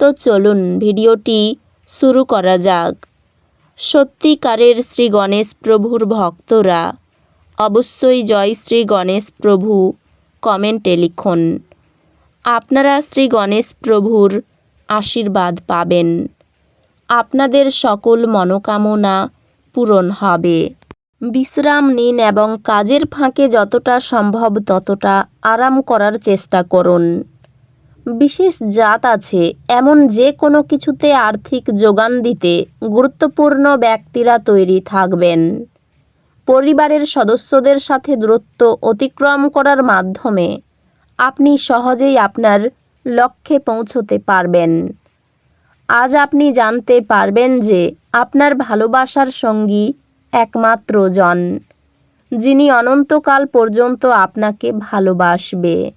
তো চলুন ভিডিওটি শুরু করা যাক। সত্যিকারের শ্রী গণেশ প্রভুর ভক্তরা অবশ্যই জয় শ্রী গণেশ প্রভু কমেন্টে লিখুন। আপনারা শ্রী গণেশ প্রভুর আশীর্বাদ পাবেন। আপনাদের সকল মনোকামনা পূরণ হবে। বিশ্রাম নিন এবং কাজের ফাঁকে যতটা সম্ভব ততটা আরাম করার চেষ্টা করুন। বিশেষ জাত আছে। এমন যে কোনো কিছুতে আর্থিক যোগান দিতে গুরুত্বপূর্ণ ব্যক্তিরা তৈরি থাকবেন। পরিবারের সদস্যদের সাথে দূরত্ব অতিক্রম করার মাধ্যমে আপনি সহজেই আপনার লক্ষ্যে পৌঁছতে পারবেন। আজ আপনি জানতে পারবেন যে আপনার ভালোবাসার সঙ্গী একমাত্র জন, যিনি অনন্তকাল পর্যন্ত আপনাকে ভালোবাসবে।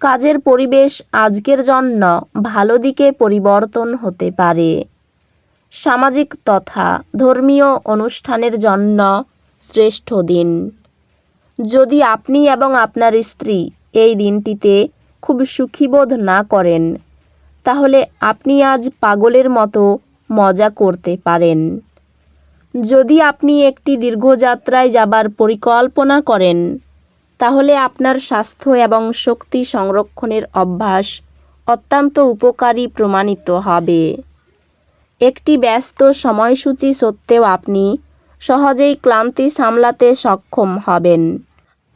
কাজের পরিবেশ আজকের জন্য ভালো দিকে পরিবর্তন হতে পারে। সামাজিক তথা ধর্মীয় অনুষ্ঠানের জন্য শ্রেষ্ঠ দিন। যদি আপনি এবং আপনার স্ত্রী এই দিনটিতে খুব সুখীবোধ না করেন, তাহলে আপনি আজ পাগলের মতো মজা করতে পারেন। যদি আপনি একটি দীর্ঘযাত্রায় যাবার পরিকল্পনা করেন তাহলে আপনার স্বাস্থ্য এবং শক্তি সংরক্ষণের অভ্যাস অত্যন্ত উপকারী প্রমাণিত হবে। একটি ব্যস্ত সময়সূচি সত্ত্বেও আপনি সহজেই ক্লান্তি সামলাতে সক্ষম হবেন।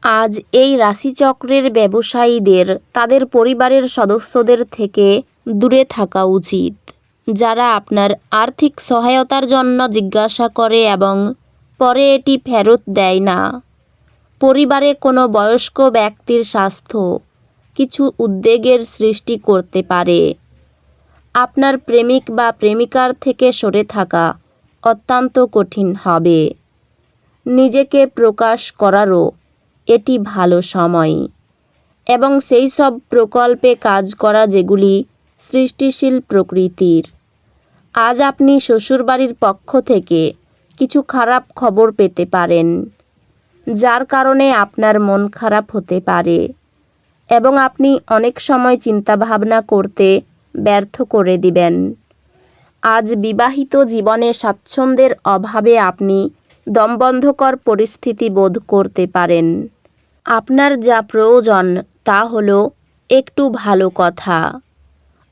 আজ এই রাশিচক্রের ব্যবসায়ীদের, তাদের পরিবারের সদস্যদের থেকে দূরে থাকা উচিত। যারা আপনার আর্থিক সহায়তার জন্য জিজ্ঞাসা করে এবং পরে এটি ফেরত দেয় না। পরিবারে কোনো বয়স্ক ব্যক্তির স্বাস্থ্য কিছু উদ্বেগের সৃষ্টি করতে পারে। আপনার প্রেমিক বা প্রেমিকার থেকে সরে থাকা অত্যন্ত কঠিন হবে। নিজেকে প্রকাশ করারও এটি ভালো সময়। এবং সেই সব প্রকল্পে কাজ করা যেগুলি সৃষ্টিশীল প্রকৃতির। আজ আপনি শ্বশুরবাড়ির পক্ষ থেকে কিছু খারাপ খবর পেতে পারেন। যার কারণে আপনার মন খারাপ হতে পারে এবং আপনি অনেক সময় চিন্তাভাবনা করতে ব্যর্থ করে দিবেন। আজ বিবাহিত জীবনে স্বাচ্ছন্দ্যের অভাবে আপনি দমবন্ধকর পরিস্থিতি বোধ করতে পারেন। আপনার যা প্রয়োজন তা হলো একটু ভালো কথা।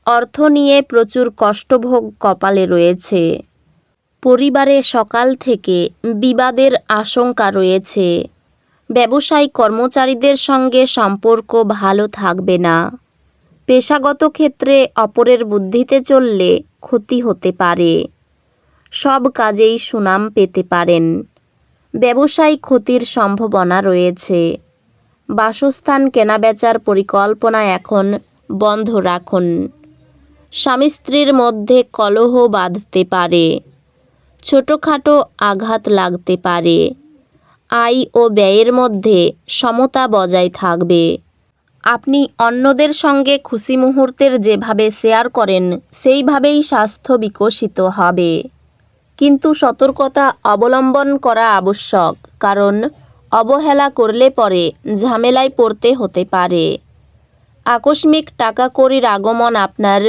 অর্থ নিয়ে প্রচুর কষ্টভোগ কপালে রয়েছে। পরিবারে সকাল থেকে বিবাদের আশঙ্কা রয়েছে। ব্যবসায়ী কর্মচারীদের সঙ্গে সম্পর্ক ভালো থাকবে না। পেশাগত ক্ষেত্রে অপরের বুদ্ধিতে চললে ক্ষতি হতে পারে। সব কাজেই সুনাম পেতে পারেন। ব্যবসায়ী ক্ষতির সম্ভাবনা রয়েছে। বাসস্থান কেনাবেচার পরিকল্পনা এখন বন্ধ রাখুন। স্বামী স্ত্রীর মধ্যে কলহ বাঁধতে পারে। ছোটোখাটো আঘাত লাগতে পারে। আয় ও ব্যয়ের মধ্যে সমতা বজায় থাকবে। আপনি অন্যদের সঙ্গে খুশি মুহূর্তের যেভাবে শেয়ার করেন, সেইভাবেই স্বাস্থ্য বিকশিত হবে। কিন্তু সতর্কতা অবলম্বন করা আবশ্যক, কারণ অবহেলা করলে পরে ঝামেলায় পড়তে হতে পারে। আকস্মিক টাকা কড়ির আগমন আপনার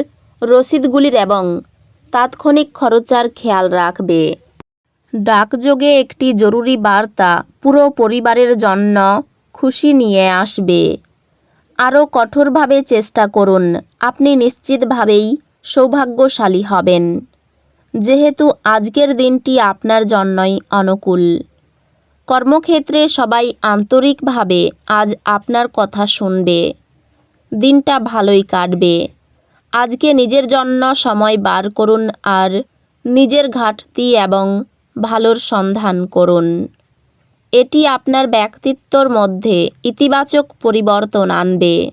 রসিদগুলির এবং তাৎক্ষণিক খরচার খেয়াল রাখবে। ডাকযোগে একটি জরুরি বার্তা পুরো পরিবারের জন্য খুশি নিয়ে আসবে। আরও কঠোরভাবে চেষ্টা করুন। আপনি নিশ্চিতভাবেই সৌভাগ্যশালী হবেন। যেহেতু আজকের দিনটি আপনার জন্যই অনুকূল। কর্মক্ষেত্রে সবাই আন্তরিকভাবে আজ আপনার কথা শুনবে। দিনটা ভালোই কাটবে। আজকে নিজের জন্য সময় বার করুন আর নিজের ঘাটতি এবং ভালোর সন্ধান করুন। এটি আপনার ব্যক্তিত্বর মধ্যে ইতিবাচক পরিবর্তন আনবে।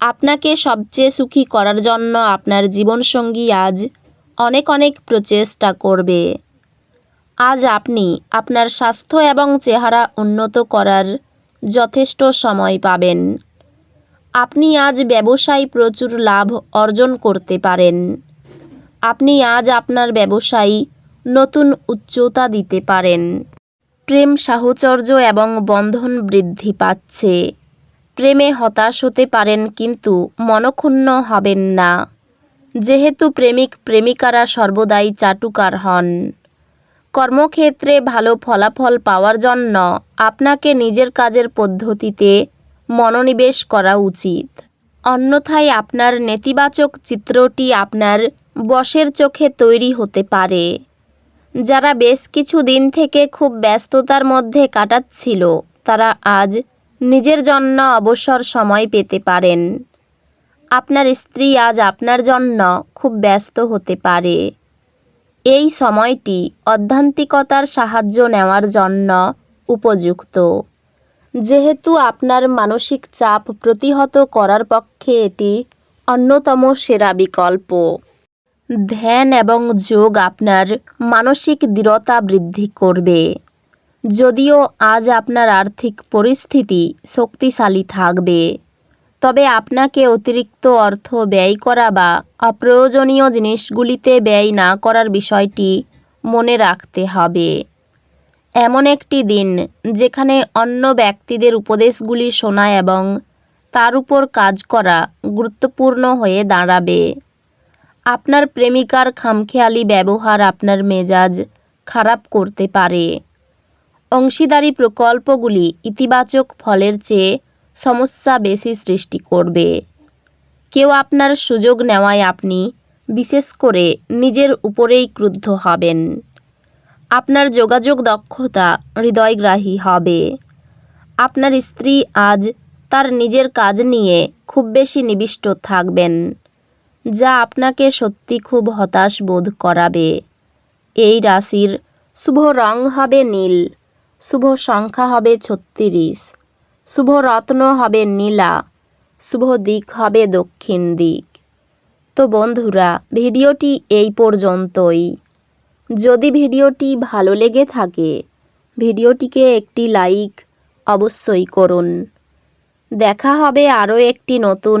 আপনাকে সবচেয়ে সুখী করার জন্য আপনার জীবনসঙ্গী আজ অনেক অনেক প্রচেষ্টা করবে। আজ আপনি আপনার স্বাস্থ্য এবং চেহারা উন্নত করার যথেষ্ট সময় পাবেন। আপনি আজ ব্যবসায় প্রচুর লাভ অর্জন করতে পারেন। আপনি আজ আপনার ব্যবসায় নতুন উচ্চতা দিতে পারেন। প্রেম সাহচর্য এবং বন্ধন বৃদ্ধি পাচ্ছে। প্রেমে হতাশ হতে পারেন কিন্তু মনক্ষুণ্ণ হবেন না। যেহেতু প্রেমিক প্রেমিকারা সর্বদাই চাটুকার হন। কর্মক্ষেত্রে ভালো ফলাফল পাওয়ার জন্য আপনাকে নিজের কাজের পদ্ধতিতে মনোনিবেশ করা উচিত। অন্যথায় আপনার নেতিবাচক চিত্রটি আপনার বসের চোখে তৈরি হতে পারে। যারা বেশ কিছু দিন থেকে খুব ব্যস্ততার মধ্যে কাটাচ্ছিল, তারা আজ নিজের জন্য অবসর সময় পেতে পারেন। আপনার স্ত্রী আজ আপনার জন্য খুব ব্যস্ত হতে পারে। এই সময়টি অধ্যান্তিকতার সাহায্য নেওয়ার জন্য উপযুক্ত। যেহেতু আপনার মানসিক চাপ প্রতিহত করার পক্ষে এটি অন্যতম সেরা বিকল্প। ধ্যান এবং যোগ আপনার মানসিক দৃঢ়তা বৃদ্ধি করবে। যদিও আজ আপনার আর্থিক পরিস্থিতি শক্তিশালী থাকবে, তবে আপনাকে অতিরিক্ত অর্থ ব্যয় করা বা অপ্রয়োজনীয় জিনিসগুলিতে ব্যয় না করার বিষয়টি মনে রাখতে হবে। এমন একটি দিন যেখানে অন্য ব্যক্তিদের উপদেশগুলি শোনা এবং তার উপর কাজ করা গুরুত্বপূর্ণ হয়ে দাঁড়াবে। আপনার প্রেমিকার খামখেয়ালি ব্যবহার আপনার মেজাজ খারাপ করতে পারে। অংশীদারি প্রকল্পগুলি ইতিবাচক ফলের চেয়ে সমস্যা বেশি সৃষ্টি করবে। কেউ আপনার সুযোগ নেওয়ায় আপনি বিশেষ করে নিজের উপরেই ক্রুদ্ধ হবেন। আপনার যোগাযোগ দক্ষতা হৃদয়গ্রাহী হবে। আপনার স্ত্রী আজ তার নিজের কাজ নিয়ে খুব বেশি নিবিষ্ট থাকবেন। যা আপনাকে সত্যি খুব হতাশ বোধ করাবে। এই রাশির শুভ রং হবে নীল, শুভ সংখ্যা হবে ছত্রিশ, শুভ রত্ন হবে নীলা, শুভ দিক হবে দক্ষিণ দিক। তো বন্ধুরা, ভিডিওটি এই পর্যন্তই। যদি ভিডিওটি ভালো লেগে থাকে, ভিডিওটিকে একটি লাইক অবশ্যই করুন। দেখা হবে আরও একটি নতুন